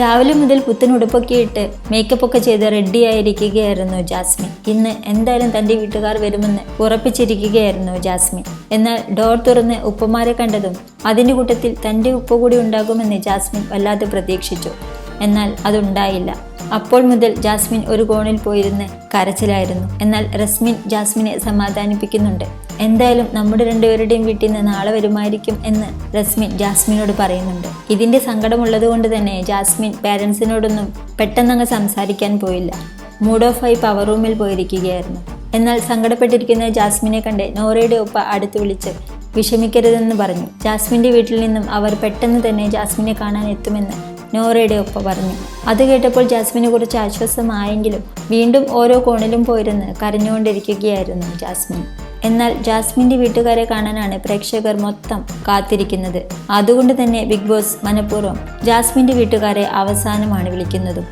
രാവിലെ മുതൽ പുത്തൻ ഉടുപ്പൊക്കെ ഇട്ട് മേക്കപ്പ് ഒക്കെ ചെയ്ത് റെഡി ആയിരിക്കുകയായിരുന്നു ജാസ്മിൻ. ഇന്ന് എന്തായാലും തന്റെ വീട്ടുകാർ വരുമെന്ന് ഉറപ്പിച്ചിരിക്കുകയായിരുന്നു ജാസ്മിൻ. എന്നാൽ ഡോർ തുറന്ന് ഉപ്പമാരെ കണ്ടതും അതിന്റെ കൂട്ടത്തിൽ തന്റെ ഉപ്പ കൂടി ഉണ്ടാകുമെന്ന് ജാസ്മിൻ വല്ലാതെ പ്രതീക്ഷിച്ചു. എന്നാൽ അതുണ്ടായില്ല. അപ്പോൾ മുതൽ ജാസ്മിൻ ഒരു കോണിൽ പോയിരുന്ന് കരച്ചിലായിരുന്നു. എന്നാൽ റസ്മിൻ ജാസ്മിനെ സമാധാനിപ്പിക്കുന്നുണ്ട്. എന്തായാലും നമ്മുടെ രണ്ടുപേരുടെയും വീട്ടിൽ നിന്ന് നാളെ വരുമായിരിക്കും എന്ന് റസ്മിൻ ജാസ്മിനോട് പറയുന്നുണ്ട്. ഇതിന്റെ സങ്കടമുള്ളത് കൊണ്ട് തന്നെ ജാസ്മിൻ പാരൻസിനോടൊന്നും പെട്ടെന്നങ്ങ് സംസാരിക്കാൻ പോയില്ല. മൂഡ് ഓഫ് ആയി പവർ റൂമിൽ പോയിരിക്കുകയായിരുന്നു. എന്നാൽ സങ്കടപ്പെട്ടിരിക്കുന്ന ജാസ്മിനെ കണ്ട് നോറയുടെ ഒപ്പ അടുത്ത് വിളിച്ച് വിഷമിക്കരുതെന്ന് പറഞ്ഞു. ജാസ്മിന്റെ വീട്ടിൽ നിന്നും അവർ പെട്ടെന്ന് തന്നെ ജാസ്മിനെ കാണാൻ എത്തുമെന്ന് നോറയുടെ ഒപ്പ പറഞ്ഞു. അത് കേട്ടപ്പോൾ ജാസ്മിന് കുറച്ച് ആശ്വാസമായെങ്കിലും വീണ്ടും ഓരോ കോണിലും പോയിരുന്ന് കരഞ്ഞുകൊണ്ടിരിക്കുകയായിരുന്നു ജാസ്മിൻ. എന്നാൽ ജാസ്മിന്റെ വീട്ടുകാരെ കാണാനാണ് പ്രേക്ഷകർ മൊത്തം കാത്തിരിക്കുന്നത്. അതുകൊണ്ട് തന്നെ ബിഗ് ബോസ് മനഃപൂർവം ജാസ്മിന്റെ വീട്ടുകാരെ അവസാനമാണ് വിളിക്കുന്നതും.